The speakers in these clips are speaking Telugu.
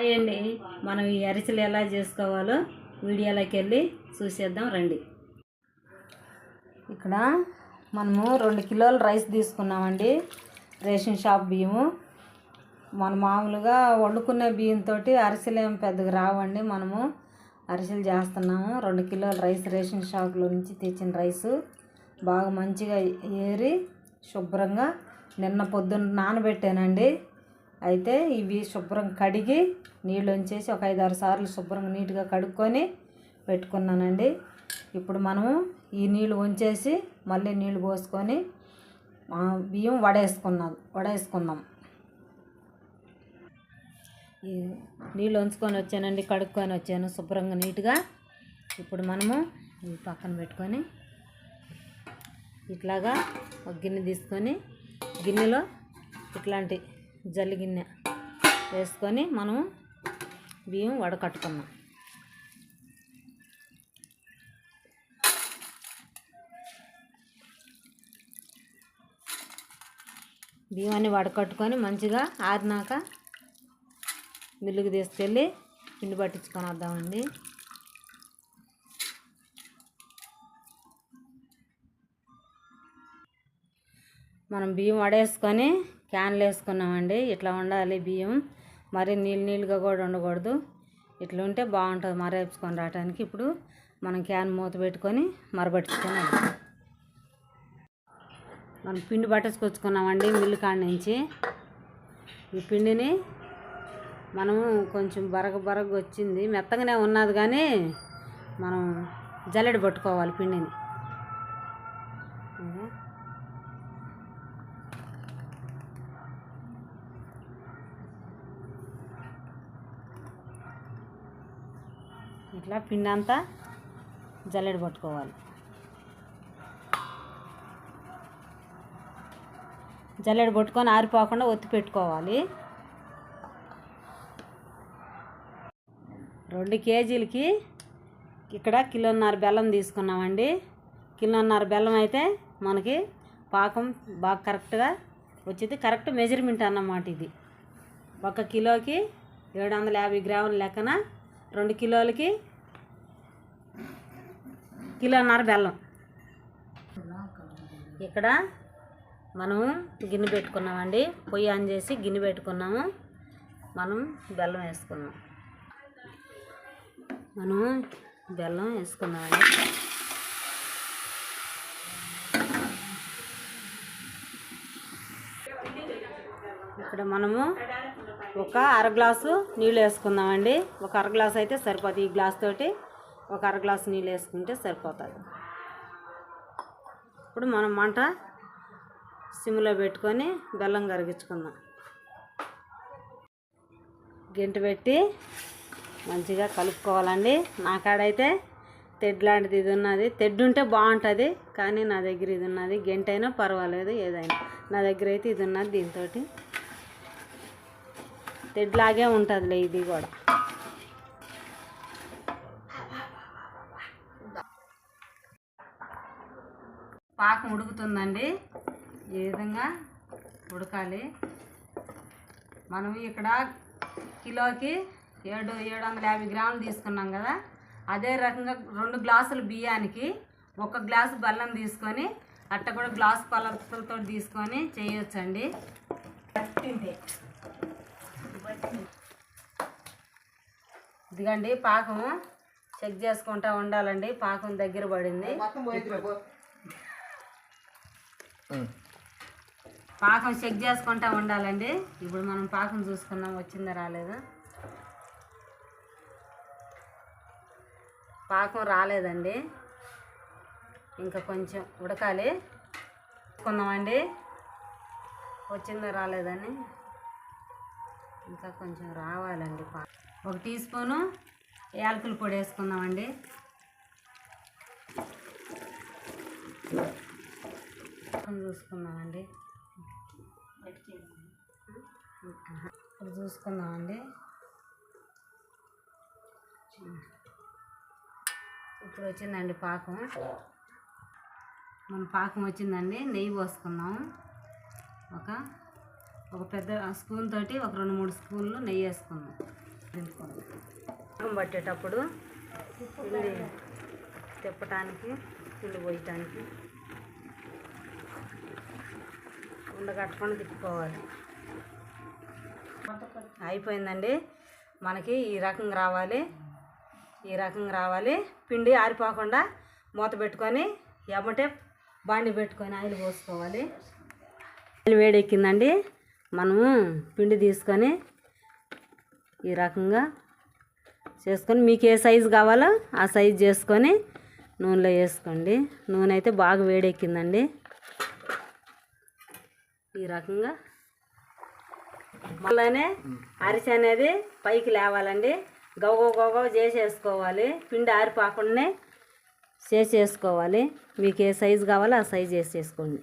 హాయ్ అండి మనం ఈ అరిసెలు ఎలా చేసుకోవాలో వీడియోలోకి వెళ్ళి చూసేద్దాం రండి. ఇక్కడ మనము రెండు కిలోల రైస్ తీసుకున్నామండి. రేషన్ షాప్ బియ్యము. మనం మామూలుగా వండుకునే బియ్యంతో అరిసెలు ఏం పెద్దగా రావండి. మనము అరిసెలు చేస్తున్నాము. రెండు కిలోల రైస్ రేషన్ షాప్లో నుంచి తెచ్చిన రైసు. బాగా మంచిగా ఏరి శుభ్రంగా నిన్న పొద్దున్న నానబెట్టానండి. అయితే ఇవి శుభ్రం కడిగి నీళ్ళు ఉంచేసి ఒక ఐదు ఆరు సార్లు శుభ్రంగా నీట్గా కడుక్కొని పెట్టుకున్నానండి. ఇప్పుడు మనము ఈ నీళ్ళు ఉంచేసి మళ్ళీ నీళ్ళు పోసుకొని బియ్యం వడేసుకున్నాం వడేసుకుందాం. ఈ నీళ్ళు ఉంచుకొని వచ్చానండి కడుక్కొని వచ్చాను శుభ్రంగా నీట్గా. ఇప్పుడు మనము ఇవి పక్కన పెట్టుకొని ఇట్లాగా ఒక గిన్నె తీసుకొని గిన్నెలో ఇట్లాంటి జల్లి గిన్నె వేసుకొని మనము బియ్యం వడకట్టుకున్నాం బియ్యాన్ని వడకట్టుకొని మంచిగా ఆరినాక మిల్లుకి తీసుకెళ్ళి పిండి పట్టించుకొని వద్దామండి. మనం బియ్యం వడేసుకొని క్యాన్లు వేసుకున్నామండి. ఇట్లా ఉండాలి బియ్యం. మరి నీళ్ళు నీళ్ళుగా కూడా ఉండకూడదు. ఇట్లా ఉంటే బాగుంటుంది మరేపుకొని రావడానికి ఇప్పుడు మనం క్యాన్ మూత పెట్టుకొని మరబట్టించుకొని మనం పిండి పట్టేసుకొచ్చుకున్నామండి మిల్లు కాడ నుంచి. ఈ పిండిని మనము కొంచెం బరగ బరగ వచ్చింది. మెత్తగానే ఉన్నది కానీ మనం జల్లెడ పట్టుకోవాలి పిండిని. ఇట్లా పిండి అంతా జల్లెడ పట్టుకోవాలి. జల్లెడ పట్టుకొని ఆరిపోకుండా ఒత్తి పెట్టుకోవాలి. రెండు కేజీలకి ఇక్కడ కిలోన్నర బెల్లం తీసుకున్నామండి. కిలోన్నర బెల్లం అయితే మనకి పాకం బాగా కరెక్ట్గా వచ్చింది. కరెక్ట్ మెజర్మెంట్ అన్నమాట ఇది. ఒక కిలోకి ఏడు వందల యాభై గ్రాముల లెక్కన రెండు కిలోలకి కిలోన్నర బెల్లం. ఇక్కడ మనము గిన్నె పెట్టుకున్నామండి. పొయ్యి ఆన్ చేసి గిన్నె పెట్టుకున్నాము. మనం బెల్లం వేసుకున్నాం. మనం బెల్లం వేసుకున్నామండి. ఇక్కడ మనము ఒక అర గ్లాసు నీళ్ళు వేసుకుందామండి. ఒక అర గ్లాస్ అయితే సరిపోతుంది ఈ గ్లాస్ తోటి. ఒక అర గ్లాసు నీళ్ళు వేసుకుంటే సరిపోతుంది. ఇప్పుడు మనం మంట సిమ్లో పెట్టుకొని బెల్లం కరిగించుకుందాం. గెంట పెట్టి మంచిగా కలుపుకోవాలండి. నా కాడైతే తెడ్ లాంటిది ఇది ఉన్నది. తెడ్డు ఉంటే బాగుంటుంది కానీ నా దగ్గర ఇది ఉన్నది. గెంట అయినా పర్వాలేదు ఏదైనా. నా దగ్గర అయితే ఇది ఉన్నది దీంతో తెడ్లాగే ఉంటుందిలే ఇది కూడా. పాకం ఉడుకుతుందండి ఈ విధంగా ఉడకాలి మనం ఇక్కడ కిలోకి ఏడు ఏడు వందల యాభై గ్రాములు తీసుకున్నాం కదా. అదే రకంగా రెండు గ్లాసులు బియ్యానికి ఒక గ్లాసు బెల్లం తీసుకొని అట్ట కూడా గ్లాసు పలతలతో తీసుకొని చేయొచ్చండి. ఇదిగండి పాకం చెక్ చేసుకుంటా ఉండాలండి. పాకం దగ్గర పడింది. పాకం చెక్ చేసుకుంటా ఉండాలండి. ఇప్పుడు మనం పాకం చూసుకున్నాం వచ్చిందా రాలేదా? పాకం రాలేదండి. ఇంకా కొంచెం ఉడకాలి. చూసుకుందామండి. వచ్చిందా రాలేదని. ఇంకా కొంచెం రావాలండి పా ఒక టీ స్పూను యాలకుల పొడి వేసుకుందామండి. మొత్తం చూసుకుందామండి. ఇప్పుడు చూసుకుందామండి. ఇప్పుడు వచ్చిందండి పాకం. మన పాకం వచ్చిందండి. నెయ్యి పోసుకుందాం. ఒక ఒక పెద్ద స్పూన్ తోటి ఒక రెండు మూడు స్పూన్లు నెయ్యి వేసుకుందాం. పాకం పట్టేటప్పుడు తిప్పటానికి పిండి పోయటానికి. ఉండగట్టకుండా తిప్పుకోవాలి. అయిపోయిందండి. మనకి ఈ రకంగా రావాలి. ఈ రకంగా రావాలి. పిండి ఆరిపోకుండా మూత పెట్టుకొని ఎమ్మటే బాండి పెట్టుకొని ఆయిల్ పోసుకోవాలి. ఆయిల్ వేడెక్కిందండి. మనము పిండి తీసుకొని ఈ రకంగా చేసుకొని మీకు ఏ సైజు కావాలో ఆ సైజు చేసుకొని నూనెలో వేసుకోండి. నూనె అయితే బాగా వేడెక్కిందండి. ఈ రకంగా మళ్ళనే అరిసె అనేది పైకి లేవాలండి. గౌగవ గౌగవ చేసేసుకోవాలి. పిండి ఆరిపోకుండానే చేసేసుకోవాలి. మీకు ఏ సైజు కావాలో ఆ సైజు వేసేసుకోండి.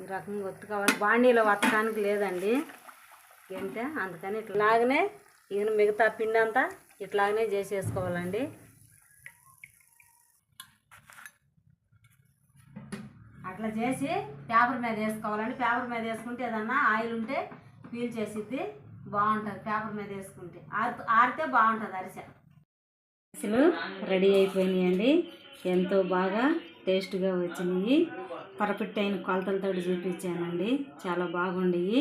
ఈ రకంగా ఒత్తుకోవాలి. బాండీలో వత్తడానికి లేదండి. ఏంటా అందుకని ఇట్లాగనే ఈయన మిగతా పిండి అంతా ఇట్లాగనే చేసేసుకోవాలండి. అట్లా చేసి పేపర్ మీద వేసుకోవాలండి. పేపర్ మీద వేసుకుంటే ఏదన్నా ఆయిల్ ఉంటే పీల్ చేసిద్ది బాగుంటుంది. పేపర్ మీద వేసుకుంటే ఆరి ఆరితే బాగుంటుంది అరిసె. అరిసెలు రెడీ అయిపోయినాయండి. ఎంతో బాగా టేస్ట్గా వచ్చినాయి. పర్ఫెక్ట్ అయిన కొలతలతో చూపించానండి. చాలా బాగుండేవి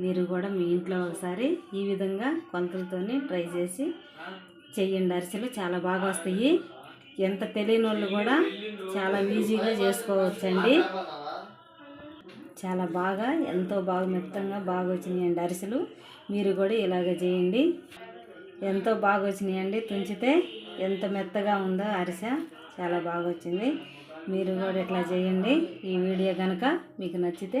మీరు కూడా మీ ఇంట్లో ఒకసారి ఈ విధంగా కొలతలతోని ట్రై చేసి చెయ్యండి. అరిసెలు చాలా బాగా వస్తాయి. ఎంత తెలియని వాళ్ళు కూడా చాలా ఈజీగా చేసుకోవచ్చండి. చాలా బాగా ఎంతో బాగా మెత్తంగా బాగా వచ్చినాయండి అరిసెలు. మీరు కూడా ఇలాగ చేయండి. ఎంతో బాగా వచ్చినాయండి. తుంచితే ఎంత మెత్తగా ఉందో అరిసె చాలా బాగా వచ్చింది. మీరు కూడా ఇట్లా చేయండి. ఈ వీడియో కనుక మీకు నచ్చితే